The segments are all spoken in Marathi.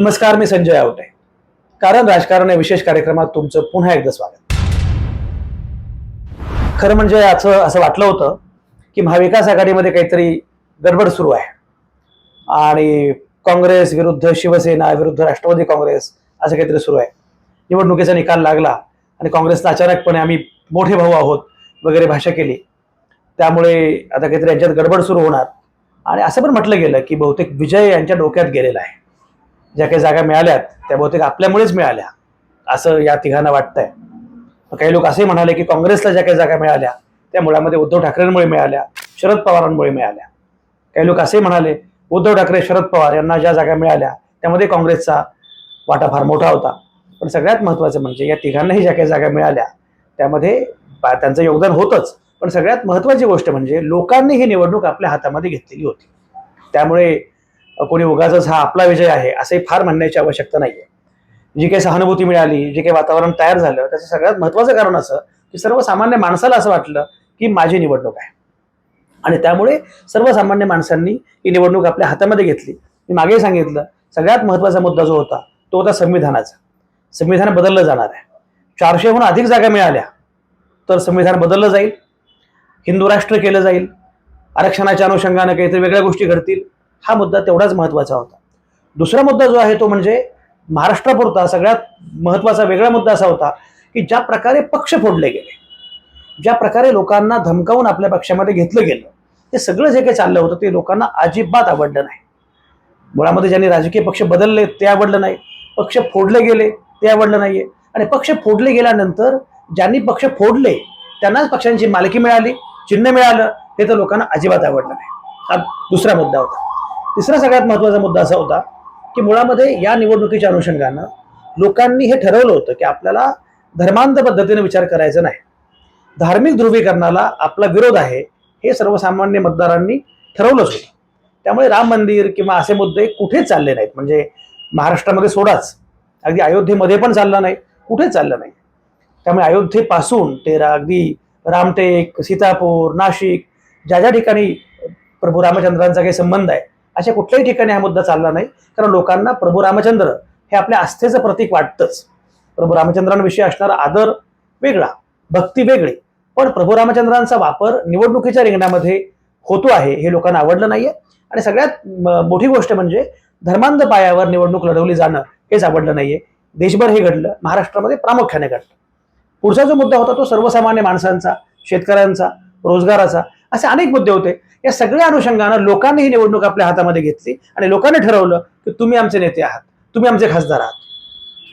नमस्कार मी संजय आवटे. कारण राजकारण या विशेष कार्यक्रमात तुमचं पुन्हा एकदा स्वागत. खरं म्हणजे असं असं वाटलं होतं की महाविकास आघाडीमध्ये काहीतरी गडबड सुरू आहे. आणि काँग्रेस विरुद्ध शिवसेना विरुद्ध राष्ट्रवादी काँग्रेस असं काहीतरी सुरू आहे. निवडणुकीचा निकाल लागला आणि काँग्रेसला अचानकपणे आम्ही मोठे भाऊ आहोत वगैरे भाषा केली. त्यामुळे आता काहीतरी यांच्यात गडबड सुरू होणार. आणि असं पण म्हटलं गेलं की बहुतेक विजय यांच्या डोक्यात गेलेला आहे. ज्या काही जागा मिळाल्यात त्या बहुतेक आपल्यामुळेच मिळाल्या असं या तिघांना वाटतंय. काही लोक असे म्हणाले की काँग्रेसला ज्या काही जागा मिळाल्या त्या मुळामध्ये उद्धव ठाकरेंमुळे मिळाल्या शरद पवारांमुळे मिळाल्या. काही लोक असे म्हणाले उद्धव ठाकरे शरद पवार यांना ज्या जागा मिळाल्या त्यामध्ये काँग्रेसचा वाटा फार मोठा होता. पण सगळ्यात महत्त्वाचं म्हणजे या तिघांनाही ज्या काही जागा मिळाल्या त्यामध्ये बा- त्यांचं योगदान होतंच. पण सगळ्यात महत्त्वाची गोष्ट म्हणजे लोकांनी ही निवडणूक आपल्या हातामध्ये घेतलेली होती. त्यामुळे कोणी उगाच हा आपला विजय आहे असंही फार म्हणण्याची आवश्यकता नाहीये. जी काही सहानुभूती मिळाली जे काही वातावरण तयार झालं त्याचं सगळ्यात महत्त्वाचं कारण असं की सर्वसामान्य माणसाला असं वाटलं की माझी निवडणूक आहे. आणि त्यामुळे सर्वसामान्य माणसांनी ही निवडणूक आपल्या हातामध्ये घेतली. मी मागेही सांगितलं सगळ्यात महत्त्वाचा मुद्दा जो होता तो होता संविधानाचा. संविधान बदललं जाणार आहे. चारशेहून अधिक जागा मिळाल्या तर संविधान बदललं जाईल. हिंदू राष्ट्र केलं जाईल. आरक्षणाच्या अनुषंगानं काहीतरी वेगळ्या गोष्टी घडतील. हा मुद्दा तेवढाच महत्त्वाचा होता. दुसरा मुद्दा जो आहे तो म्हणजे महाराष्ट्रापुरता सगळ्यात महत्त्वाचा वेगळा मुद्दा असा होता की ज्या प्रकारे पक्ष फोडले गेले ज्या प्रकारे लोकांना धमकावून आपल्या पक्षामध्ये घेतलं गेलं ते सगळं जे काही चाललं होतं ते लोकांना अजिबात आवडलं नाही. मुळामध्ये ज्यांनी राजकीय पक्ष बदलले ते आवडलं नाही पक्ष फोडले गेले ते आवडलं नाहीये. आणि पक्ष फोडले गेल्यानंतर ज्यांनी पक्ष फोडले त्यांनाच पक्षांची मालकी मिळाली चिन्ह मिळालं हे तर लोकांना अजिबात आवडलं नाही. हा दुसरा मुद्दा होता. तिसरा सगळ्यात महत्त्वाचा मुद्दा असा होता की मुळामध्ये या निवडणुकीच्या अनुषंगानं लोकांनी हे ठरवलं होतं की आपल्याला धर्मांध पद्धतीने विचार करायचा नाही. धार्मिक ध्रुवीकरणाला आपला विरोध आहे हे सर्वसामान्य मतदारांनी ठरवलंच होतं. त्यामुळे राम मंदिर किंवा असे मुद्दे कुठेच चालले नाहीत. म्हणजे महाराष्ट्रामध्ये सोडाच. अगदी अयोध्येमध्ये पण चालला नाही कुठेच चाललं नाही. त्यामुळे अयोध्येपासून ते अगदी रामटेक सीतापूर नाशिक ज्या ज्या ठिकाणी प्रभू रामचंद्रांचा काही संबंध आहे अशा कुठल्याही ठिकाणी हा मुद्दा चालला नाही. कारण लोकांना प्रभू रामचंद्र हे आपल्या आस्थेचं प्रतीक वाटतंच. प्रभू रामचंद्रांविषयी असणारा आदर वेगळा भक्ती वेगळी. पण प्रभू रामचंद्रांचा वापर निवडणुकीच्या रिंगणामध्ये होतो आहे हे लोकांना आवडलं नाहीये. आणि सगळ्यात मोठी गोष्ट म्हणजे धर्मांध पायावर निवडणूक लढवली जाणं हेच आवडलं नाहीये. देशभर हे घडलं महाराष्ट्रामध्ये प्रामुख्याने घडलं. पुढचा जो मुद्दा होता तो सर्वसामान्य माणसांचा शेतकऱ्यांचा रोजगाराचा असे अनेक मुद्दे होते. या सगळ्या अनुषंगानं लोकांनी ही निवडणूक आपल्या हातामध्ये घेतली आणि लोकांनी ठरवलं की तुम्ही आमचे नेते आहात तुम्ही आमचे खासदार आहात.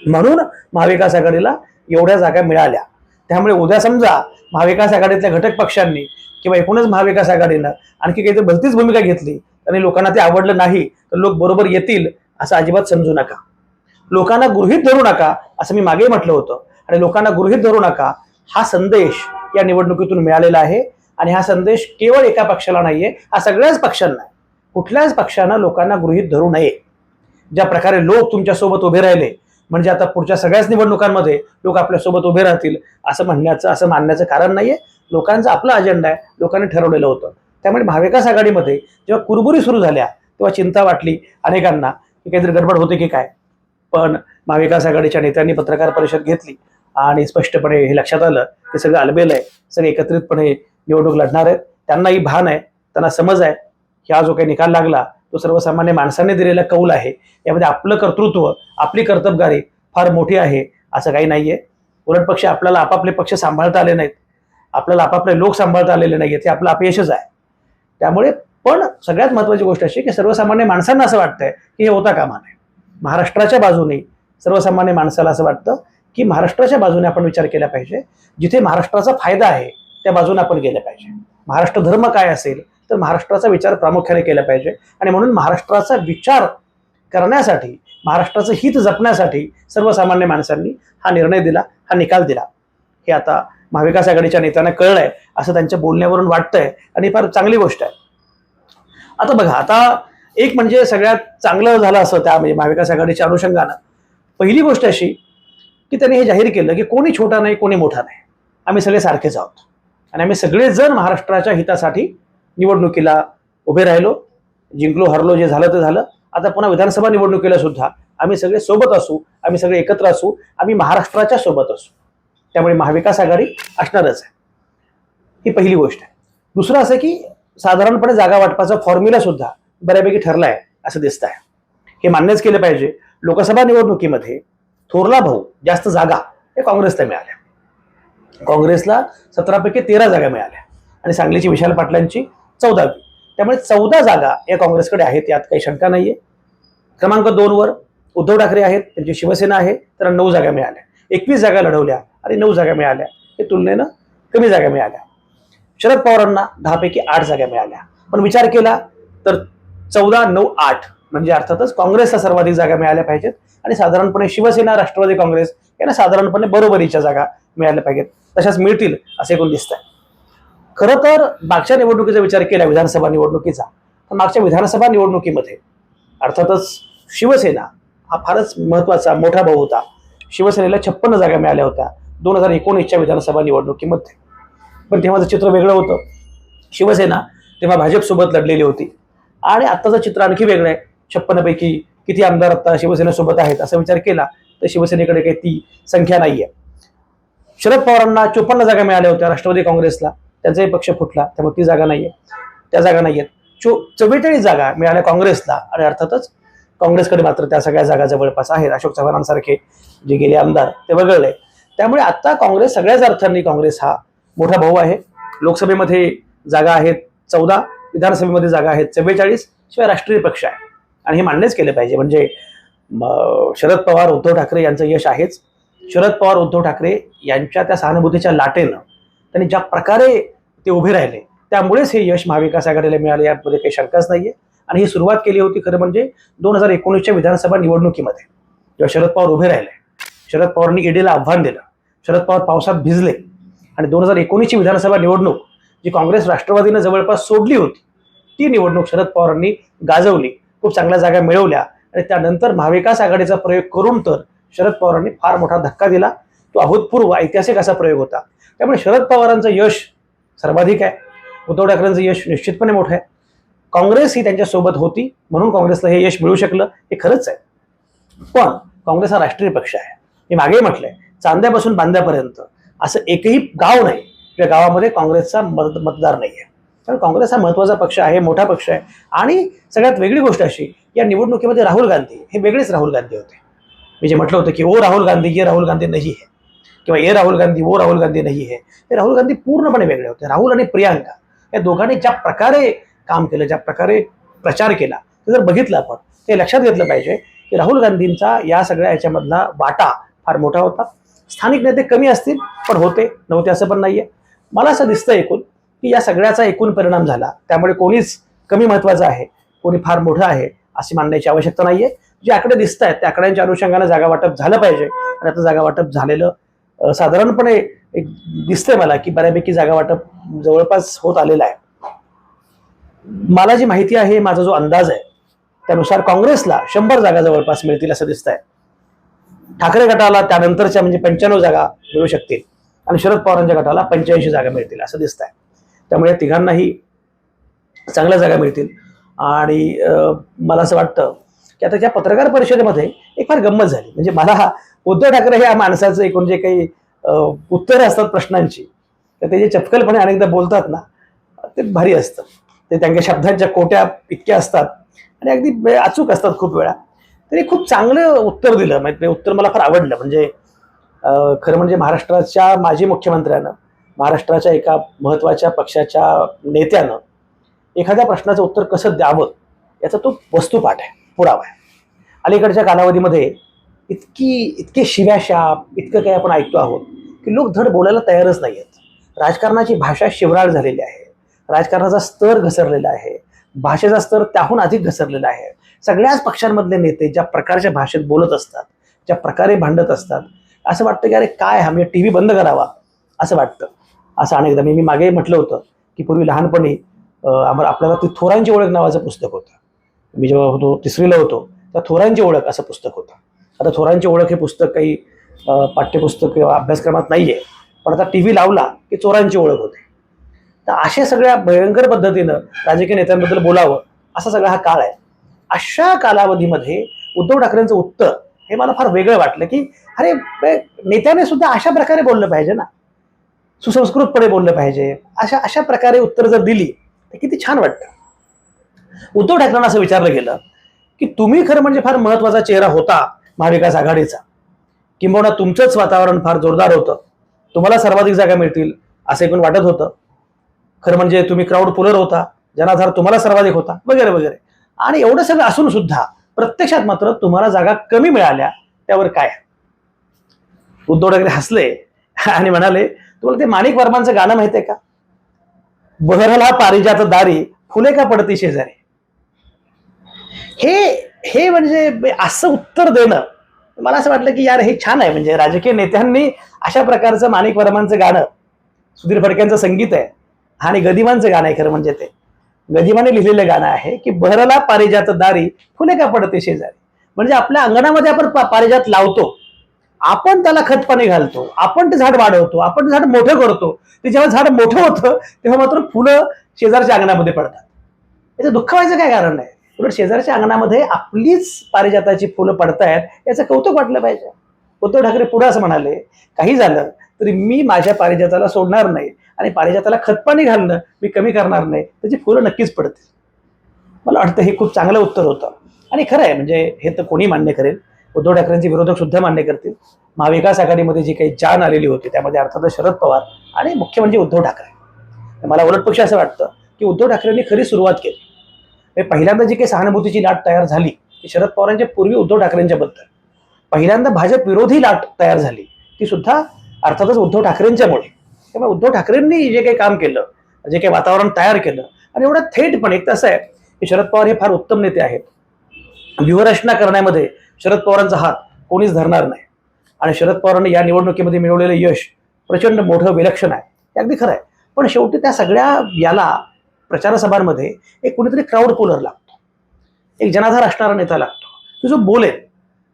म्हणून महाविकास आघाडीला एवढ्या जागा मिळाल्या. त्यामुळे उद्या समजा महाविकास आघाडीतल्या घटक पक्षांनी किंवा एकूणच महाविकास आघाडीनं आणखी काहीतरी भलतीच भूमिका घेतली आणि लोकांना ते आवडलं नाही तर लोक बरोबर येतील असं अजिबात समजू नका. लोकांना गृहीत धरू नका असं मी मागे म्हटलं होतं. आणि लोकांना गृहीत धरू नका हा संदेश या निवडणुकीतून मिळालेला आहे. आणि हा संदेश केवळ एका पक्षाला नाहीये हा सगळ्याच पक्षांना आहे. कुठल्याच पक्षानं लोकांना गृहीत धरू नये. ज्या प्रकारे लोक तुमच्यासोबत उभे राहिले म्हणजे आता पुढच्या सगळ्याच निवडणुकांमध्ये लोक आपल्यासोबत उभे राहतील असं म्हणण्याचं असं मानण्याचं कारण नाहीये. लोकांचा आपला अजेंडा आहे लोकांनी ठरवलेलं होतं. त्यामुळे महाविकास आघाडीमध्ये जेव्हा कुरबुरी सुरू झाल्या तेव्हा चिंता वाटली अनेकांना की काहीतरी गडबड होते की काय? पण महाविकास आघाडीच्या नेत्यांनी पत्रकार परिषद घेतली आणि स्पष्टपणे हे लक्षात आलं की सगळं अलबेल आहे सगळे एकत्रितपणे निवडणूक लढणार आहेत. त्यांनाही भान आहे त्यांना समज आहे. की हा जो काही निकाल लागला तो सर्वसामान्य माणसाने दिलेला कौल आहे. यामध्ये आपलं कर्तृत्व आपली कर्तबगारी फार मोठी आहे असं काही नाही आहे उलट पक्ष आपल्याला आपापले पक्ष सांभाळता आले नाहीत. आपल्याला आपापले लोक सांभाळता आलेले नाहीत. हे आपलं अपयशच आहे. त्यामुळे पण सगळ्यात महत्त्वाची गोष्ट अशी की सर्वसामान्य माणसांना असं वाटतंय की हे होता कामा नये. महाराष्ट्राच्या बाजूने सर्वसामान्य माणसाला असं वाटतं की महाराष्ट्राच्या बाजूने आपण विचार केला पाहिजे. जिथे महाराष्ट्राचा फायदा आहे त्या बाजूने आपण गेलं पाहिजे. महाराष्ट्र धर्म काय असेल तर महाराष्ट्राचा विचार प्रामुख्याने केला पाहिजे. आणि म्हणून महाराष्ट्राचा विचार करण्यासाठी महाराष्ट्राचं हित जपण्यासाठी सर्वसामान्य माणसांनी हा निर्णय दिला हा निकाल दिला. हे आता महाविकास आघाडीच्या नेत्यांना कळलंय असं त्यांच्या बोलण्यावरून वाटतंय आणि फार चांगली गोष्ट आहे. आता बघा आता एक म्हणजे सगळ्यात चांगलं झालं असं त्या म्हणजे महाविकास आघाडीच्या अनुषंगानं. पहिली गोष्ट अशी की त्यांनी हे जाहीर केलं की कोणी छोटा नाही कोणी मोठा नाही. आम्ही सगळे सारखेच आहोत. आणि आम्ही सगळेजण महाराष्ट्राच्या हितासाठी निवडणुकीला उभे राहिलो. जिंकलो हरलो जे झालं ते झालं. आता पुन्हा विधानसभा निवडणुकीला सुद्धा आम्ही सगळे सोबत असू आम्ही सगळे एकत्र असू आम्ही महाराष्ट्राच्या सोबत असू. त्यामुळे महाविकास आघाडी असणारच आहे. ही पहिली गोष्ट आहे. दुसरं असं की साधारणपणे जागा वाटपाचा फॉर्म्युला सुद्धा बऱ्यापैकी ठरला आहे असं दिसत आहे हे मान्यच केलं पाहिजे. लोकसभा निवडणुकीमध्ये थोरला भाऊ जास्त जागा हे काँग्रेसला मिळाल्या. काँग्रेसला सतरापैकी तेरा जागा मिळाल्या. आणि सांगलीची विशाल पाटलांची चौदावी. त्यामुळे चौदा जागा या काँग्रेसकडे आहेत यात काही शंका नाहीये. क्रमांक दोनवर उद्धव ठाकरे आहेत त्यांची शिवसेना आहे तर नऊ जागा मिळाल्या. एकवीस जागा लढवल्या आणि नऊ जागा मिळाल्या. हे तुलनेनं कमी जागा मिळाल्या. शरद पवारांना दहापैकी आठ जागा मिळाल्या. पण विचार केला तर चौदा नऊ आठ म्हणजे अर्थातच काँग्रेसला सर्वाधिक जागा मिळाल्या पाहिजेत. आणि साधारणपणे शिवसेना राष्ट्रवादी काँग्रेस यांना साधारणपणे बरोबरीच्या जागा मिळाल्या पाहिजेत. तशाच मिळतील असे एकूण दिसत आहे खरं तर मागच्या निवडणुकीचा विचार केला विधानसभा निवडणुकीचा. तर मागच्या विधानसभा निवडणुकीमध्ये अर्थातच शिवसेना हा फारच महत्त्वाचा मोठा भाऊ होता. शिवसेनेला छप्पन्न जागा मिळाल्या होत्या दोन हजार एकोणीसच्या विधानसभा निवडणुकीमध्ये. पण तेव्हाचं चित्र वेगळं होतं. शिवसेना तेव्हा भाजपसोबत लढलेली होती. आणि आत्ताचं चित्र आणखी वेगळं आहे. छप्पन्नपैकी किती आमदार आता शिवसेनेसोबत आहेत असा विचार केला तर शिवसेनेकडे काही ती संख्या नाही आहे शरद पवारांना चोपन्न जागा मिळाल्या होत्या राष्ट्रवादी काँग्रेसला. त्यांचाही पक्ष फुटला. त्यामुळे ती जागा नाहीये. त्या जागा नाही आहेत चो चव्वेचाळीस जागा मिळाल्या काँग्रेसला. आणि अर्थातच काँग्रेसकडे मात्र त्या सगळ्या जागा जवळपास आहेत. अशोक चव्हाणांसारखे जे गेले आमदार ते वगळले. त्यामुळे आता काँग्रेस सगळ्याच अर्थांनी काँग्रेस हा मोठा भाऊ आहे. लोकसभेमध्ये जागा आहेत चौदा विधानसभेमध्ये जागा आहेत चव्वेचाळीस शिवाय राष्ट्रीय पक्ष आहे. आणि हे मान्यच केलं पाहिजे. म्हणजे शरद पवार उद्धव ठाकरे यांचं यश आहेच. शरद पवार उद्धव ठाकरे यांच्या त्या सहानुभूतीच्या लाटेनं त्यांनी ज्या प्रकारे ते उभे राहिले त्यामुळेच हे यश महाविकास आघाडीला मिळाले. यामध्ये काही शंकाच नाहीये. आणि ही सुरुवात केली होती खरं म्हणजे दोन हजार एकोणीसच्या विधानसभा निवडणुकीमध्ये. जेव्हा शरद पवार उभे राहिले शरद पवारांनी ईडीला आव्हान दिलं शरद पवार पावसात भिजले आणि दोन हजार एकोणीसची विधानसभा निवडणूक जी काँग्रेस राष्ट्रवादीनं जवळपास सोडली होती ती निवडणूक शरद पवारांनी गाजवली खूप चांगल्या जागा मिळवल्या आणि त्यानंतर महाविकास आघाडीचा प्रयोग करून तर शरद पवारांनी फार मोठा धक्का दिला. तो अभूतपूर्व ऐतिहासिक असा प्रयोग होता. त्यामुळे शरद पवारांचं यश सर्वाधिक आहे. उद्धव ठाकरेंचं यश निश्चितपणे मोठं आहे. काँग्रेस ही त्यांच्यासोबत होती म्हणून काँग्रेसला हे यश मिळू शकलं हे खरंच आहे. पण काँग्रेस हा राष्ट्रीय पक्ष आहे. मी मागे म्हटलंय चांद्यापासून बांद्यापर्यंत असं एकही गाव नाही या गावामध्ये काँग्रेसचा मत मतदार नाही आहे कारण काँग्रेस हा महत्त्वाचा पक्ष आहे मोठा पक्ष आहे. आणि सगळ्यात वेगळी गोष्ट अशी या निवडणुकीमध्ये राहुल गांधी हे वेगळेच राहुल गांधी होते. मी जे म्हटलं होतं की ओ राहुल गांधी ये राहुल गांधी नाही आहे किंवा ए राहुल गांधी ओ राहुल गांधी नाही आहे ते राहुल गांधी पूर्णपणे वेगळे होते. राहुल आणि प्रियांका या दोघांनी ज्या प्रकारे काम केलं ज्या प्रकारे प्रचार केला ते जर बघितलं आपण ते लक्षात घेतलं पाहिजे की राहुल गांधींचा या सगळ्या याच्यामधला वाटा फार मोठा होता. स्थानिक नेते कमी असतील पण होते नव्हते असं पण नाही आहे मला असं दिसतं एकूण की या सगळ्याचा एकूण परिणाम झाला. त्यामुळे कोणीच कमी महत्त्वाचं आहे कोणी फार मोठं आहे अशी मानण्याची आवश्यकता नाही आहे जे आकडे दिसत आहेत त्या आकड्यांच्या अनुषंगाने जागा वाटप झालं पाहिजे. आणि आता जागा वाटप झालेलं साधारणपणे एक दिसतंय मला की बऱ्यापैकी जागा वाटप जवळपास होत आलेलं आहे. मला जी माहिती आहे माझा जो अंदाज आहे त्यानुसार काँग्रेसला शंभर जागा जवळपास मिळतील असं दिसतंय. ठाकरे गटाला त्यानंतरच्या म्हणजे पंच्याण्णव जागा मिळू शकतील. आणि शरद पवारांच्या गटाला पंच्याऐंशी जागा मिळतील असं दिसत आहे त्यामुळे तिघांनाही चांगल्या जागा मिळतील. आणि अं, मला असं वाटतं की आता त्या पत्रकार परिषदेमध्ये एक फार गंमत झाली. म्हणजे मला हा उद्धव ठाकरे या माणसाचं एकूण जे काही उत्तरे उत्तरं असतात प्रश्नांची तर ते जे चपकलपणे अनेकदा बोलतात ना ते भारी असतं. ते त्यांच्या शब्दांच्या कोट्या इतक्या असतात आणि अगदी अचूक असतात खूप वेळा. तरी खूप चांगलं उत्तर दिलं. म्हणजे उत्तर मला फार आवडलं. म्हणजे खरं म्हणजे महाराष्ट्राच्या माजी मुख्यमंत्र्यानं महाराष्ट्राच्या एका महत्त्वाच्या पक्षाच्या नेत्यानं एखाद्या प्रश्नाचं उत्तर कसं द्यावं याचा तो वस्तुपाठ आहे. पुरावा आहे. अलीकडच्या कालावधीमध्ये इतकी इतके शिव्याशाप इतकं काही आपण ऐकतो आहोत की लोक धड बोलायला तयारच नाही आहेत. राजकारणाची भाषा शिवराळ झालेली आहे. राजकारणाचा स्तर घसरलेला आहे. भाषेचा स्तर त्याहून अधिक घसरलेला आहे. सगळ्याच पक्षांमधले नेते ज्या प्रकारच्या भाषेत बोलत असतात ज्या प्रकारे भांडत असतात असं वाटतं की अरे काय हा म्हणजे टी व्ही बंद करावा असं वाटतं. असं अनेकदा मी मी मागे म्हटलं होतं की पूर्वी लहानपणी आम्हाला आपल्याला ती थोरांची ओळख नावाचं पुस्तक होतं. मी जेव्हा होतो तिसरीला होतो त्या थोरांची ओळख असं पुस्तक होतं. आता थोरांची ओळख हे पुस्तक काही पाठ्यपुस्तक किंवा अभ्यासक्रमात नाही आहे पण आता टी व्ही लावला की चोरांची ओळख होते. तर अशा सगळ्या भयंकर पद्धतीनं राजकीय नेत्यांबद्दल बोलावं असा सगळा हा काळ आहे. अशा कालावधीमध्ये उद्धव ठाकरेंचं उत्तर हे मला फार वेगळं वाटलं की अरे नेत्याने सुद्धा अशा प्रकारे बोललं पाहिजे ना. सुसंस्कृतपणे बोललं पाहिजे. अशा अशा प्रकारे उत्तर जर दिली तर किती छान वाटतं. उद्धव ठाकरेंना असं विचारलं गेलं की तुम्ही खरं म्हणजे फार महत्त्वाचा चेहरा होता महाविकास आघाडीचा. किंबहुना तुमचंच वातावरण फार जोरदार होतं. तुम्हाला सर्वाधिक जागा मिळतील असं एकूण वाटत होतं. खरं म्हणजे तुम्ही क्राऊड पुलर होता जनाधार तुम्हाला सर्वाधिक होता वगैरे वगैरे. आणि एवढं सगळं असून सुद्धा प्रत्यक्षात मात्र तुम्हाला जागा कमी मिळाल्या त्यावर काय? उद्धव ठाकरे हसले आणि म्हणाले तुम्हाला ते माणिक वर्मांचं गाणं माहितीये का? बहरला पारिजात दारी फुले का पडती शेजारी? हे हे म्हणजे असं उत्तर देणं मला असं वाटलं की यार हे छान आहे. म्हणजे राजकीय नेत्यांनी अशा प्रकारचं माणिक वर्मांचं गाणं सुधीर फडक्यांचं संगीत आहे आणि गदिमांचं गाणं आहे खरं म्हणजे ते. गदिमाने लिहिलेलं गाणं आहे की बहरला पारिजात दारी फुले का पडते शेजारी. म्हणजे आपल्या अंगणामध्ये आपण पारिजात लावतो. आपण त्याला खतपाणी घालतो. आपण ते झाड वाढवतो. आपण ते झाड मोठं करतो. ते जेव्हा झाड मोठं होतं तेव्हा मात्र फुलं शेजारच्या अंगणामध्ये पडतात. याचं दुःख व्हायचं काय कारण आहे? उलट शेजारच्या अंगणामध्ये आपलीच पारिजाताची फुलं पडतायत याचं कौतुक वाटलं पाहिजे. उद्धव ठाकरे पुढे असं म्हणाले काही झालं तरी मी माझ्या पारिजाताला सोडणार नाही आणि पारिजाताला खतपाणी घालणं मी कमी करणार नाही त्याची फुलं नक्कीच पडतील. मला वाटतं हे खूप चांगलं उत्तर होतं. आणि खरं आहे म्हणजे हे तर कोणी मान्य करेल. उद्धव ठाकरेंचे विरोधक सुद्धा मान्य करतील. महाविकास आघाडीमध्ये जी काही जान आलेली होती त्यामध्ये अर्थातच शरद पवार आणि मुख्य म्हणजे उद्धव ठाकरे. मला उलट पक्ष असं वाटतं की उद्धव ठाकरेंनी खरी सुरुवात केली. पहिल्यांदा जी काही सहानुभूतीची लाट तयार झाली ती शरद पवारांच्या पूर्वी उद्धव ठाकरेंच्या बद्दल पहिल्यांदा भाजप विरोधी लाट तयार झाली ती सुद्धा अर्थातच उद्धव ठाकरेंच्यामुळे. त्यामुळे उद्धव ठाकरेंनी जे काही काम केलं जे काही वातावरण तयार केलं आणि एवढं थेटपणे एक तसं आहे की शरद पवार हे फार उत्तम नेते आहेत. व्यूहरचना करण्यामध्ये शरद पवारांचा हात कोणीच धरणार नाही. आणि शरद पवारांनी या निवडणुकीमध्ये मिळवलेलं यश प्रचंड मोठं विलक्षण आहे. हे अगदी खरं आहे. पण शेवटी त्या सगळ्या याला प्रचारसभांमध्ये एक कुणीतरी क्राऊड पुलर लागतो. एक जनाधार असणारा नेता लागतो. की जो बोलेल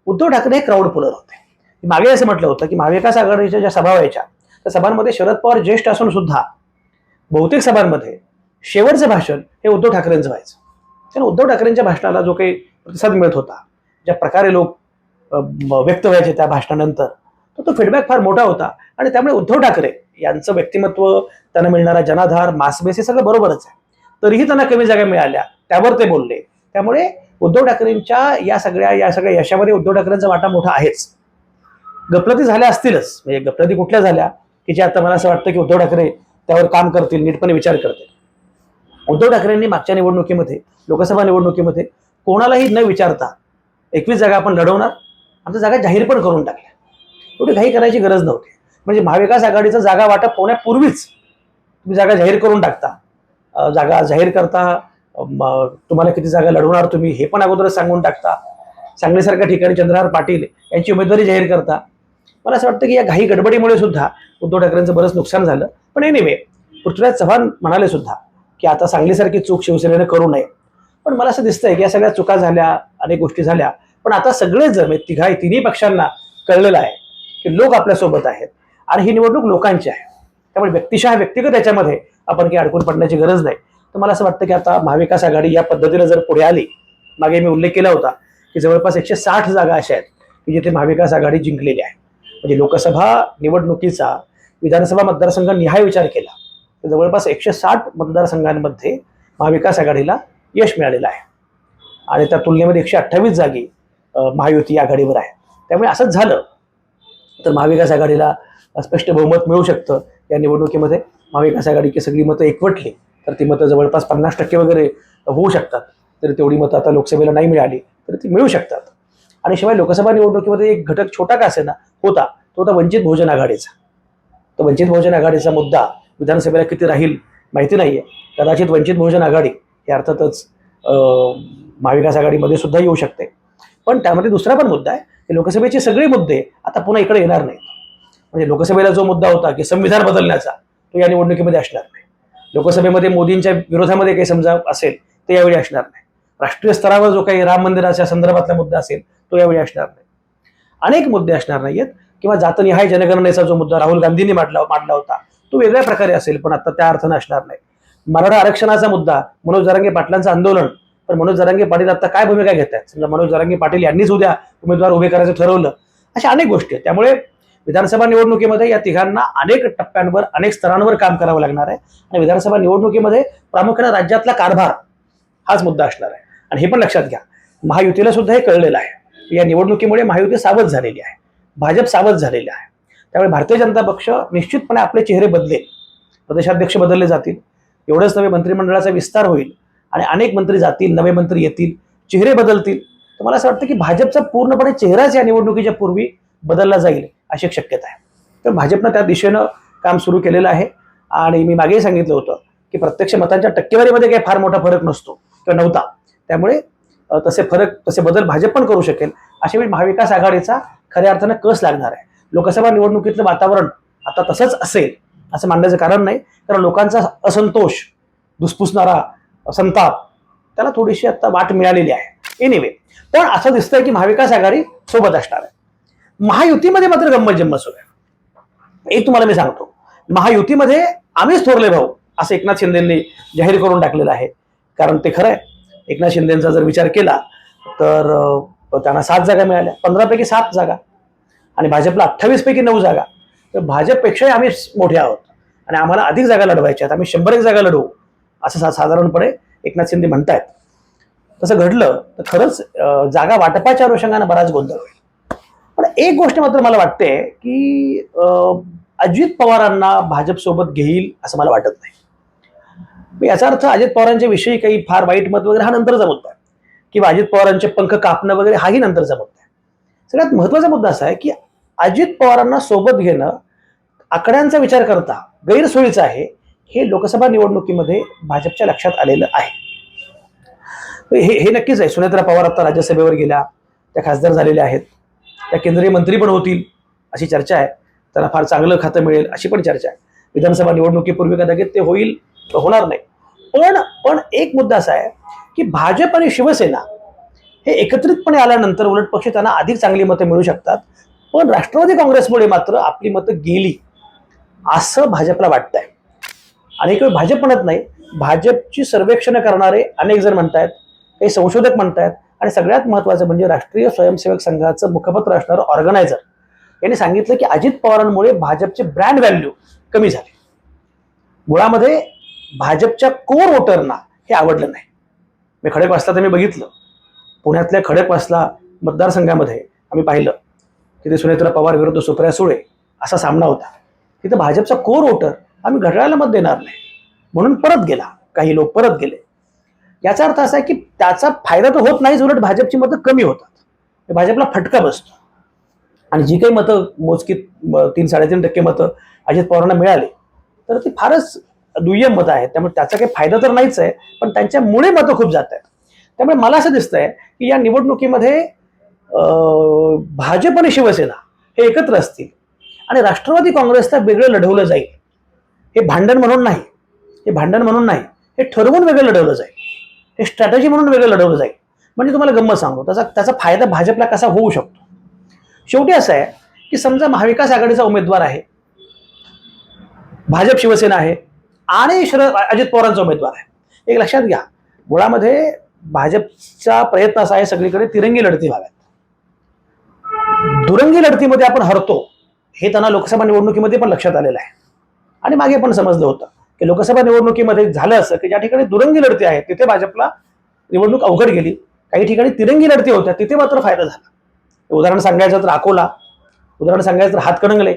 उद्धव ठाकरे हे क्राऊड पुलर होते. मागे असं म्हटलं होतं की महाविकास आघाडीच्या ज्या सभा व्हायच्या त्या सभांमध्ये शरद पवार ज्येष्ठ असून सुद्धा बहुतेक सभांमध्ये शेवटचं भाषण हे उद्धव ठाकरेंचं व्हायचं. कारण उद्धव ठाकरेंच्या भाषणाला जो काही प्रतिसाद मिळत होता ज्या प्रकारे लोक व्यक्त व्हायचे त्या भाषणानंतर तर तो फीडबॅक फार मोठा होता. आणि त्यामुळे उद्धव ठाकरे यांचं व्यक्तिमत्व त्यांना मिळणारा जनाधार मासबेस हे सगळं बरोबरच आहे. तरीही त्यांना कमी जागा मिळाल्या. त्यावर ते बोलले. त्यामुळे उद्धव ठाकरेंच्या या सगळ्या या सगळ्या यशामध्ये उद्धव ठाकरेंचा वाटा मोठा आहेच. गपलती झाल्या असतीलच. म्हणजे गपलती कुठल्या झाल्या? की जे आता मला असं वाटतं की उद्धव ठाकरे त्यावर काम करतील नीटपणे विचार करतील. उद्धव ठाकरेंनी मागच्या निवडणुकीमध्ये लोकसभा निवडणुकीमध्ये कोणालाही न विचारता एकवीस जागा आपण लढवणार आमच्या जागा जाहीर पण करून टाकल्या. एवढी घाई करायची गरज नव्हती. म्हणजे महाविकास आघाडीचं जागा वाटप होण्यापूर्वीच तुम्ही जागा जाहीर करून टाकता. जागा जाहीर करता तुम्हाला किती जागा लढवणार तुम्ही हे पण अगोदरच सांगून टाकता. सांगलीसारख्या ठिकाणी चंद्रहार पाटील यांची उमेदवारी जाहीर करता. मला असं वाटतं की या घाई गडबडीमुळे सुद्धा उद्धव ठाकरेंचं बरंच नुकसान झालं. पण एनिवे पृथ्वीराज चव्हाण म्हणाले सुद्धा की आता सांगलीसारखी चूक शिवसेनेनं करू नये. पण मला असं दिसतंय की या सगळ्या चुका झाल्या अनेक गोष्टी झाल्या. पण आता सगळेच जण म्हणजे तिघाई तिघा तिन्ही पक्षांना कळलेलं आहे की लोक आपल्यासोबत आहेत. आणि ही निवडणूक लोकांची आहे. त्यामुळे व्यक्तिशः व्यक्तिगत याच्यामध्ये आपण काही अडकून पडण्याची गरज नाही. तर मला असं वाटतं की आता महाविकास आघाडी या पद्धतीनं जर पुढे आली मागे मी उल्लेख केला होता की जवळपास एकशे साठ जागा अशा आहेत की जिथे महाविकास आघाडी जिंकलेली आहे. म्हणजे लोकसभा निवडणुकीचा विधानसभा मतदारसंघ निहाय विचार केला तर जवळपास एकशे साठ मतदारसंघांमध्ये महाविकास आघाडीला यश मिळालेलं आहे. आणि त्या तुलनेमध्ये एकशे अठ्ठावीस जागी महायुती आघाडीवर आहे. त्यामुळे असंच झालं तर महाविकास आघाडीला स्पष्ट बहुमत मिळू शकतं. या निवडणुकीमध्ये महाविकास आघाडीची सगळी मतं एकवटली. तर ती मतं जवळपास पन्नास टक्के वगैरे होऊ शकतात. तर तेवढी मतं आता लोकसभेला नाही मिळाली तर ती मिळू शकतात. आणि शिवाय लोकसभा निवडणुकीमध्ये एक घटक छोटा का असेना होता तो होता वंचित बहुजन आघाडीचा. तर वंचित बहुजन आघाडीचा मुद्दा विधानसभेला किती राहील माहिती नाही आहे कदाचित वंचित बहुजन आघाडी हे अर्थातच महाविकास आघाडीमध्ये सुद्धा येऊ शकते. पण त्यामध्ये दुसरा पण मुद्दा आहे की लोकसभेचे सगळे मुद्दे आता पुन्हा इकडे येणार नाही म्हणजे लोकसभेला जो मुद्दा होता की संविधान बदलण्याचा तो या निवडणुकीमध्ये असणार नाही. लोकसभेमध्ये मोदींच्या विरोधामध्ये काही समजा असेल ते यावेळी असणार नाही. राष्ट्रीय स्तरावर जो काही राम मंदिराच्या संदर्भातला मुद्दा असेल तो यावेळी असणार नाही. अनेक मुद्दे असणार नाहीयेत. किंवा जातनिहाय जनगणनेचा जो मुद्दा राहुल गांधींनी मांडला मांडला होता तो वेगळ्या प्रकारे असेल पण आता त्या अर्थानं असणार नाही. मराठा आरक्षणाचा मुद्दा मनोज जरांगे पाटलांचं आंदोलन पण मनोज जरांगे पाटील आता काय भूमिका घेत आहेत समजा मनोज जरांगे पाटील यांनीच उद्या उमेदवार उभे करायचं ठरवलं. अशा अनेक गोष्टी आहेत. त्यामुळे विधानसभा निवडणुकीमध्ये या तिघांना अनेक टप्प्यांवर अनेक स्तरांवर काम करावं लागणार आहे. आणि विधानसभा निवडणुकीमध्ये प्रामुख्याने राज्यातला कारभार हाच मुद्दा असणार आहे. आणि हे पण लक्षात घ्या महायुतीला सुद्धा हे कळलेलं आहे. या निवडणुकीमुळे महायुती सावध झालेली आहे. भाजप सावध झालेली आहे. त्यामुळे भारतीय जनता पक्ष निश्चितपणे आपले चेहरे बदलेल. प्रदेशाध्यक्ष बदलले जातील. एवढंच नवे मंत्रिमंडळाचा विस्तार होईल. आणि अनेक मंत्री जातील नवे मंत्री येतील चेहरे बदलतील. तर मला असं वाटतं की भाजपचा पूर्णपणे चेहराच या निवडणुकीच्या पूर्वी बदलला जाईल. अशी एक शक्यता आहे. तर भाजपनं त्या दिशेनं काम सुरू केलेलं आहे. आणि मी मागेही सांगितलं होतं की प्रत्यक्ष मतांच्या टक्केवारीमध्ये काही फार मोठा फरक नसतो किंवा नव्हता. त्यामुळे तसे फरक तसे बदल भाजप पण करू शकेल अशा वेळी महाविकास आघाडीचा खऱ्या अर्थानं कस लागणार आहे. लोकसभा निवडणुकीतलं वातावरण आता तसंच असेल असं मानण्याचं कारण नाही. कारण लोकांचा असंतोष दुसपुसणारा संताप त्याला थोडीशी आता वाट मिळालेली आहे. एनिवे पण असं दिसतंय की महाविकास आघाडी सोबत असणार आहे. महायुतीमध्ये मात्र गंमत जम्मत सुरू आहे. एक तुम्हाला मी सांगतो. महायुतीमध्ये आम्हीच थोरले भाऊ असं एकनाथ शिंदेंनी जाहीर करून टाकलेलं आहे. कारण ते खरं आहे. एकनाथ शिंदेंचा जर विचार केला तर त्यांना सात जागा मिळाल्या. पंधरापैकी सात जागा. आणि भाजपला अठ्ठावीसपैकी नऊ जागा. तर भाजपपेक्षाही आम्ही मोठे आहोत. आणि आम्हाला अधिक जागा लढवायच्या आहेत. आम्ही शंभर एक जागा लढवू असं सा साधारणपणे एकनाथ शिंदे म्हणतायत. तसं घडलं तर खरंच जागा वाटपाच्या अनुषंगानं बराच गोंधळ होईल. एक गोष्ट मात्र मला वाटते की अं, अजित पवारांना भाजपसोबत घेईल असं मला वाटत नाही. म्हणजे याचा अर्थ अजित पवारांच्या विषयी काही फार वाईट मत वगैरे हा नंतरचा मुद्दा आहे किंवा अजित पवारांचे पंख कापणं वगैरे हाही नंतरचा मुद्दा आहे सगळ्यात महत्त्वाचा मुद्दा असा आहे की अजित पवारांना सोबत घेणं आकड्यांचा विचार करता गैरसोयीचं आहे हे लोकसभा निवडणुकीमध्ये भाजपच्या लक्षात आलेलं आहे. हे हे नक्कीच आहे. सुनेत्रा पवार आता राज्यसभेवर गेल्या त्या खासदार झालेल्या आहेत. त्या केंद्रीय मंत्री पण होतील अशी चर्चा आहे. त्यांना फार चांगलं खातं मिळेल अशी पण चर्चा आहे. विधानसभा निवडणुकीपूर्वी कदाचित ते होईल होणार नाही. पण पण एक मुद्दा असा आहे की भाजप आणि शिवसेना हे एकत्रितपणे आल्यानंतर उलट पक्ष त्यांना अधिक चांगली मतं मिळू शकतात. पण राष्ट्रवादी काँग्रेसमुळे मात्र आपली मतं गेली. असं भाजपला वाटतंय. आणि वेळ भाजप म्हणत नाही भाजपची सर्वेक्षणं करणारे अनेक जण म्हणतायत काही संशोधक म्हणतायत आणि सगळ्यात महत्त्वाचं म्हणजे राष्ट्रीय स्वयंसेवक संघाचं मुखपत्र असणारं ऑर्गनायझर. यांनी सांगितलं की अजित पवारांमुळे भाजपचे ब्रँड व्हॅल्यू कमी झाले. मुळामध्ये भाजपच्या कोर वोटरना हे आवडलं नाही. मी खडकवासला तर मी बघितलं. पुण्यातल्या खडकवासला मतदारसंघामध्ये आम्ही पाहिलं. तिथे सुनेत्रा पवार विरुद्ध सुप्रिया सुळे असा सामना होता. तिथं भाजपचा कोर वोटर आम्ही घड्याळाला मत देणार नाही. म्हणून परत गेला. काही लोक परत गेले. याचा अर्थ असा आहे की त्याचा फायदा तर होत नाहीच उलट भाजपची मतं कमी होतात. भाजपला फटका बसतो. आणि जी काही मतं मोजकी तीन साडेतीन टक्के मतं अजित पवारांना मिळाली तर ती फारच दुय्यम मतं आहेत. त्यामुळे त्याचा काही फायदा तर नाहीच आहे पण त्यांच्यामुळे मतं खूप जात आहेत. त्यामुळे मला असं दिसतंय की या निवडणुकीमध्ये भाजप आणि शिवसेना हे एकत्र असतील आणि राष्ट्रवादी काँग्रेसला वेगळं लढवलं जाईल. हे भांडण म्हणून नाही. हे भांडण म्हणून नाही. हे ठरवून वेगळं लढवलं जाईल. हे स्ट्रॅटजी म्हणून वेगळं लढवलं जाईल. म्हणजे तुम्हाला गंमत सांगतो त्याचा त्याचा फायदा भाजपला कसा होऊ शकतो? शेवटी असं आहे की समजा महाविकास आघाडीचा उमेदवार आहे भाजप शिवसेना आहे आणि शरद अजित पवारांचा उमेदवार आहे. एक लक्षात घ्या मुळामध्ये भाजपचा प्रयत्न असा आहे सगळीकडे तिरंगी लढती व्हाव्यात. दुरंगी लढतीमध्ये आपण हरतो हे त्यांना लोकसभा निवडणुकीमध्ये पण लक्षात आलेलं आहे. आणि मागे पण समजलं होतं. लोकसभा निवडणुकीमध्ये झालं असं की ज्या ठिकाणी दुरंगी लढती आहेत तिथे भाजपला निवडणूक अवघड गेली. काही ठिकाणी तिरंगी लढती होत्या तिथे मात्र फायदा झाला. उदाहरण सांगायचं तर अकोला उदाहरण सांगायचं तर हातकणंगले.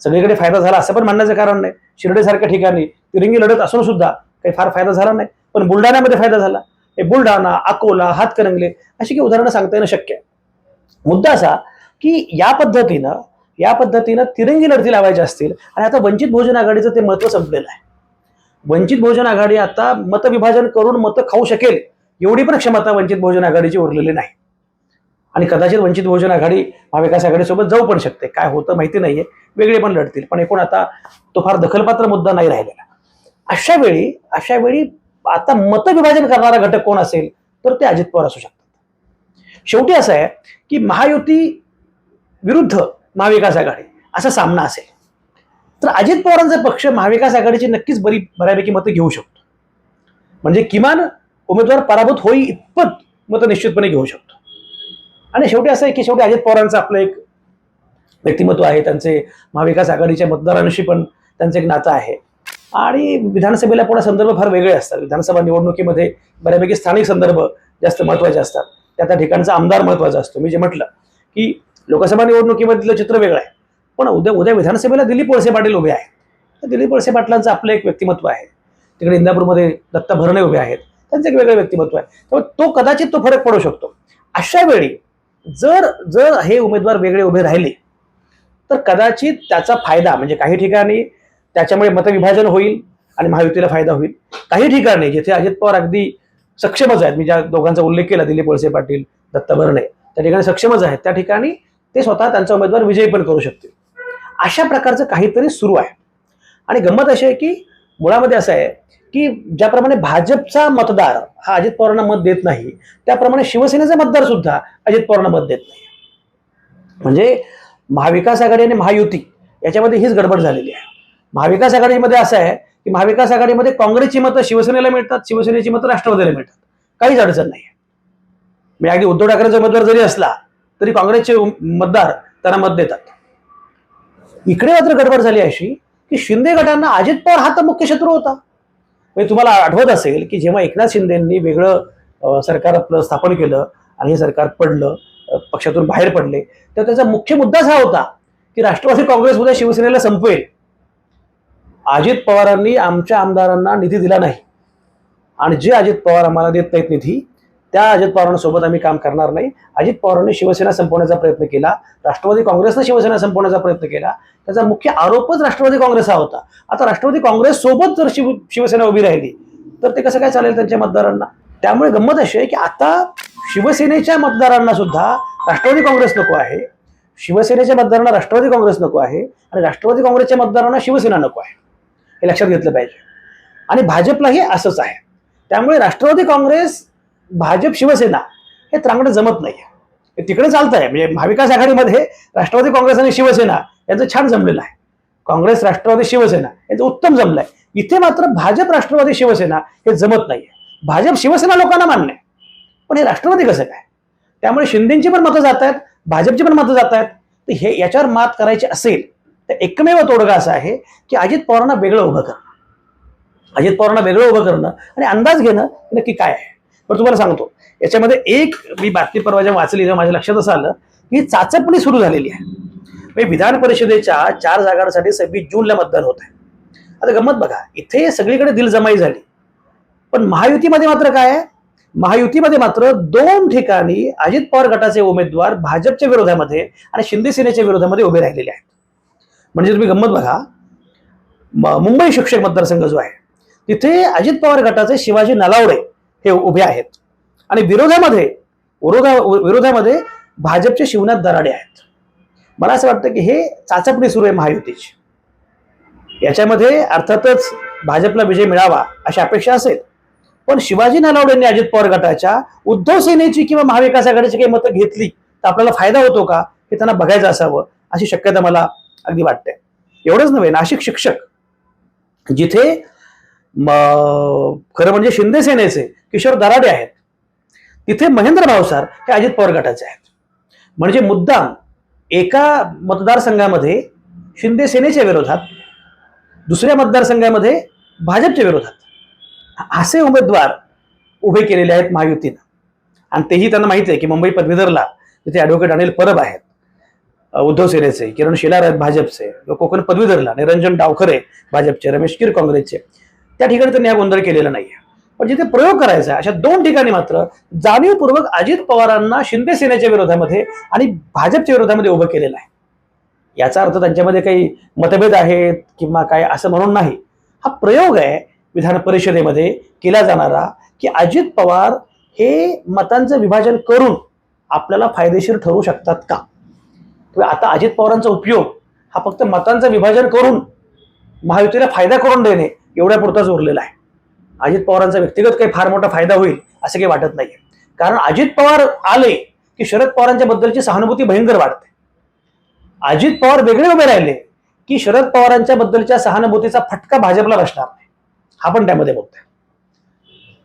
सगळीकडे फायदा झाला असं पण म्हणण्याचं कारण नाही. शिर्डेसारख्या ठिकाणी तिरंगी लढत असून सुद्धा काही फार फायदा झाला नाही. पण बुलढाण्यामध्ये फायदा झाला. हे बुलढाणा अकोला हातकणंगले अशी काही उदाहरणं सांगता येणं शक्य आहे. मुद्दा असा की या पद्धतीनं या पद्धतीनं तिरंगी लढती लावायच्या असतील. आणि आता वंचित बहुजन आघाडीचं ते महत्त्व संपलेलं आहे. वंचित बहुजन आघाडी आता मतविभाजन करून मतं खाऊ शकेल एवढी पण क्षमता वंचित बहुजन आघाडीची उरलेली नाही. आणि कदाचित वंचित बहुजन आघाडी महाविकास आघाडीसोबत जाऊ पण शकते. काय होतं माहिती नाहीये. वेगळे पण लढतील. पण एकूण आता तो फार दखलपात्र मुद्दा नाही राहिलेला. अशा वेळी अशा वेळी आता मतविभाजन करणारा घटक कोण असेल तर ते अजित पवार असू शकतात. शेवटी असं आहे की महायुती विरुद्ध महाविकास आघाडी असा सामना असेल. तर अजित पवारांचा पक्ष महाविकास आघाडीची नक्कीच बरी बऱ्यापैकी मतं घेऊ शकतो. म्हणजे किमान उमेदवार पराभूत होई इतपत मतं निश्चितपणे घेऊ शकतो. आणि शेवटी असं आहे की शेवटी अजित पवारांचं आपलं एक व्यक्तिमत्व आहे त्यांचे महाविकास आघाडीच्या मतदारांशी पण त्यांचं एक नातं आहे. आणि विधानसभेला पुन्हा संदर्भ फार वेगळे असतात. विधानसभा निवडणुकीमध्ये बऱ्यापैकी स्थानिक संदर्भ जास्त महत्त्वाचे असतात. त्या त्या ठिकाणचा आमदार महत्त्वाचा असतो. मी जे म्हटलं की लोकसभा निवडणुकीमधलं चित्र वेगळं आहे. पण उद्या उद्या विधानसभेला दिलीप वळसे पाटील उभे आहेत. तर दिलीप वळसे पाटलांचं आपलं एक व्यक्तिमत्व आहे. तिकडे इंदापूरमध्ये दत्ता भरणे उभे आहेत. त्यांचं एक वेगळं व्यक्तिमत्व आहे. त्यामुळे तो कदाचित तो फरक पडू शकतो. अशा वेळी जर जर हे उमेदवार वेगळे उभे राहिले तर कदाचित त्याचा फायदा म्हणजे काही ठिकाणी त्याच्यामुळे मतविभाजन होईल आणि महायुतीला फायदा होईल. काही ठिकाणी जिथे अजित पवार अगदी सक्षमच आहेत मी ज्या दोघांचा उल्लेख केला दिलीप वळसे पाटील दत्ता भरणे त्या ठिकाणी सक्षमच आहेत. त्या ठिकाणी ते स्वतः त्यांचा उमेदवार विजयी पण करू शकतील. अशा प्रकारचं काहीतरी सुरू आहे. आणि गंमत अशी आहे की मुळामध्ये असं आहे की ज्याप्रमाणे भाजपचा मतदार हा अजित पवारांना मत देत नाही त्याप्रमाणे शिवसेनेचा मतदार सुद्धा अजित पवारांना मत देत नाही. म्हणजे महाविकास आघाडी आणि महायुती याच्यामध्ये हीच गडबड झालेली आहे. महाविकास आघाडीमध्ये असं आहे की महाविकास आघाडीमध्ये काँग्रेसची मतं शिवसेनेला मिळतात शिवसेनेची मतं राष्ट्रवादीला मिळतात. काहीच अडचण नाही मी अगदी उद्धव ठाकरेंचा उमेदवार जरी असला तरी काँग्रेसचे मतदार त्यांना मत देतात. इकडे मात्र गडबड झाली अशी की शिंदे गटांना अजित पवार हा तर मुख्य शत्रू होता. म्हणजे तुम्हाला आठवत असेल की जेव्हा एकनाथ शिंदेंनी वेगळं सरकार आपलं स्थापन केलं आणि हे सरकार पडलं पक्षातून बाहेर पडले तर त्याचा मुख्य मुद्दाच हा होता की राष्ट्रवादी काँग्रेस उद्या शिवसेनेला संपवेल अजित पवारांनी आमच्या आमदारांना निधी दिला नाही. आणि जे अजित पवार आम्हाला देत नाहीत निधी त्या अजित पवारांसोबत आम्ही काम करणार नाही. अजित पवारांनी शिवसेना संपवण्याचा प्रयत्न केला. राष्ट्रवादी काँग्रेसनं शिवसेना संपवण्याचा प्रयत्न केला. त्याचा मुख्य आरोपच राष्ट्रवादी काँग्रेस हा होता. आता राष्ट्रवादी काँग्रेस सोबत जर शिव शिवसेना उभी राहिली तर ते कसं काय चालेल त्यांच्या मतदारांना? त्यामुळे गंमत अशी आहे की आता शिवसेनेच्या मतदारांना सुद्धा राष्ट्रवादी काँग्रेस नको आहे. शिवसेनेच्या मतदारांना राष्ट्रवादी काँग्रेस नको आहे आणि राष्ट्रवादी काँग्रेसच्या मतदारांना शिवसेना नको आहे. हे लक्षात घेतलं पाहिजे. आणि भाजपलाही असंच आहे. त्यामुळे राष्ट्रवादी काँग्रेस भाजप शिवसेना हे त्रांगडं जमत नाही हे तिकडे चालत आहे म्हणजे महाविकास आघाडीमध्ये राष्ट्रवादी काँग्रेस आणि शिवसेना यांचं छान जमलेलं आहे. काँग्रेस राष्ट्रवादी शिवसेना यांचं उत्तम जमलं आहे इथे मात्र भाजप राष्ट्रवादी शिवसेना हे जमत नाही भाजप शिवसेना लोकांना मान्य आहे. पण हे राष्ट्रवादी कसं काय? त्यामुळे शिंदेची पण मतं जात आहेत भाजपची पण मतं जात आहेत तर हे याच्यावर मात करायची असेल तर एकमेव तोडगा असा आहे की अजित पवारांना वेगळं उभं करणं. अजित पवारांना वेगळं उभं करणं आणि अंदाज घेणं नक्की काय आहे? पण तुम्हाला सांगतो याच्यामध्ये एक मी बातमी परवा जेव्हा वाचली तेव्हा माझ्या लक्षात असं आलं की चाचपणी सुरू झालेली आहे. म्हणजे विधान परिषदेच्या चार जागांसाठी सव्वीस जूनला मतदान होत आहे. आता गंमत बघा इथे सगळीकडे दिलजमाई झाली. पण महायुतीमध्ये मात्र काय आहे? महायुतीमध्ये मात्र दोन ठिकाणी अजित पवार गटाचे उमेदवार भाजपच्या विरोधामध्ये आणि शिंदे सेनेच्या विरोधामध्ये उभे राहिलेले आहेत. म्हणजे तुम्ही गंमत बघा मुंबई शिक्षक मतदारसंघ जो आहे तिथे अजित पवार गटाचे शिवाजी नलावडे हे उभे आहेत. आणि विरोधामध्ये विरोधा विरोधामध्ये भाजपचे शिवनाथ दराडे आहेत. मला असं वाटतं की हे चाचपणी सुरू आहे महायुतीची. याच्यामध्ये अर्थातच भाजपला विजय मिळावा अशी अपेक्षा असेल. पण शिवाजी नलावडेंनी अजित पवार गटाच्या उद्धव सेनेची किंवा महाविकास आघाडीची काही मतं घेतली तर आपल्याला फायदा होतो का? हे त्यांना बघायचं असावं अशी शक्यता मला अगदी वाटते. एवढंच नव्हे नाशिक शिक्षक जिथे खरं म्हणजे शिंदे सेनेचे किशोर दराडे आहेत. तिथे महेंद्र भावसार हे अजित पवार गटाचे आहेत. म्हणजे मुद्दाम एका मतदारसंघामध्ये शिंदे सेनेच्या विरोधात दुसऱ्या मतदारसंघामध्ये भाजपच्या विरोधात असे उमेदवार उभे केलेले आहेत महायुतीनं. आणि तेही त्यांना माहिती आहे की मुंबई पदवीधरला तिथे ॲडव्होकेट अनिल परब आहेत. उद्धव सेनेचे किरण शिलार आहेत भाजपचे कोकण पदवीधरला निरंजन डावखरे भाजपचे रमेश किर काँग्रेसचे. त्या ठिकाणी त्यांनी हा गोंधळ केलेला नाही पण जिथे प्रयोग करायचा आहे, अशा दोन ठिकाणी मात्र जाणीवपूर्वक अजित पवारांना शिंदे सेनेच्या विरोधामध्ये आणि भाजपच्या विरोधामध्ये उभं केलेलं आहे. याचा अर्थ त्यांच्यामध्ये काही मतभेद आहेत किंवा काय असं म्हणून नाही. हा प्रयोग आहे विधान परिषदेमध्ये केला जाणारा की अजित पवार हे मतांचं विभाजन करून आपल्याला फायदेशीर ठरू शकतात का? किंवा आता अजित पवारांचा उपयोग हा फक्त मतांचं विभाजन करून महायुतीला फायदा करून देणे एवढ्या पुरताच उरलेला आहे. अजित पवारांचा व्यक्तिगत काही फार मोठा फायदा होईल असं काही वाटत नाहीये. कारण अजित पवार आले की शरद पवारांच्या बद्दलची सहानुभूती भयंकर वाढते. अजित पवार वेगळे उभे राहिले की शरद पवारांच्या बद्दलच्या सहानुभूतीचा फटका भाजपला बसणार नाही. हा पण त्यामध्ये बघतोय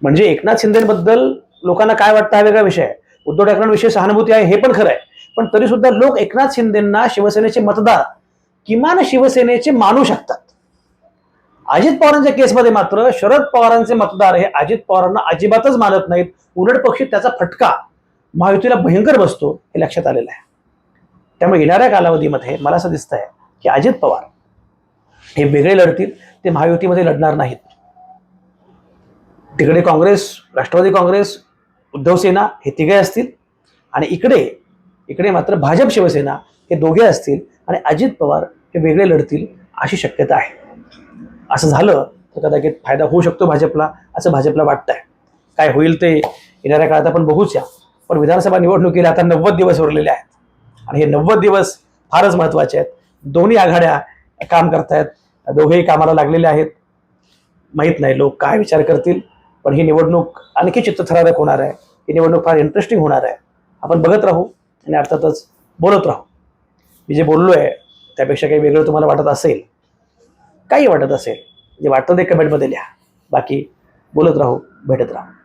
म्हणजे एकनाथ शिंदेबद्दल लोकांना काय वाटतं हा वेगळा विषय आहे. उद्धव ठाकरेंविषयी सहानुभूती आहे हे पण खरं आहे. पण तरी सुद्धा लोक एकनाथ शिंदेना शिवसेनेचे मतदार किमान शिवसेनेचे मानू शकतात. अजित पवारांच्या केसमध्ये मात्र शरद पवारांचे मतदार हे अजित पवारांना अजिबातच मानत नाहीत. उलट पक्षी त्याचा फटका महायुतीला भयंकर बसतो हे लक्षात आलेलं आहे. त्यामुळे येणाऱ्या कालावधीमध्ये मला असं दिसतंय की अजित पवार हे वेगळे लढतील ते महायुतीमध्ये लढणार नाहीत. तिकडे काँग्रेस राष्ट्रवादी काँग्रेस उद्धव सेना हे तिघे असतील आणि इकडे इकडे मात्र भाजप शिवसेना हे दोघे असतील आणि अजित पवार हे वेगळे लढतील अशी शक्यता आहे. असं झालं तर कदाचित फायदा होऊ शकतो भाजपला असं भाजपला वाटतंय. काय होईल ते येणाऱ्या काळात आपण बघूच या. पण विधानसभा निवडणुकीला आता नव्वद दिवस उरलेले आहेत. आणि हे नव्वद दिवस फारच महत्त्वाचे आहेत. दोन्ही आघाड्या काम करतायत. दोघेही कामाला लागलेले आहेत. माहीत नाही लोक काय विचार करतील. पण ही निवडणूक आणखी चित्तथरारक होणार आहे. ही निवडणूक फार इंटरेस्टिंग होणार आहे. आपण बघत राहू आणि अर्थातच बोलत राहू. मी जे बोललो आहे त्यापेक्षा काही वेगळं तुम्हाला वाटत असेल. काही वाटत असेल जे वाटतं ते कमेंटमध्ये लिहा. बाकी बोलत राहू भेटत राहू.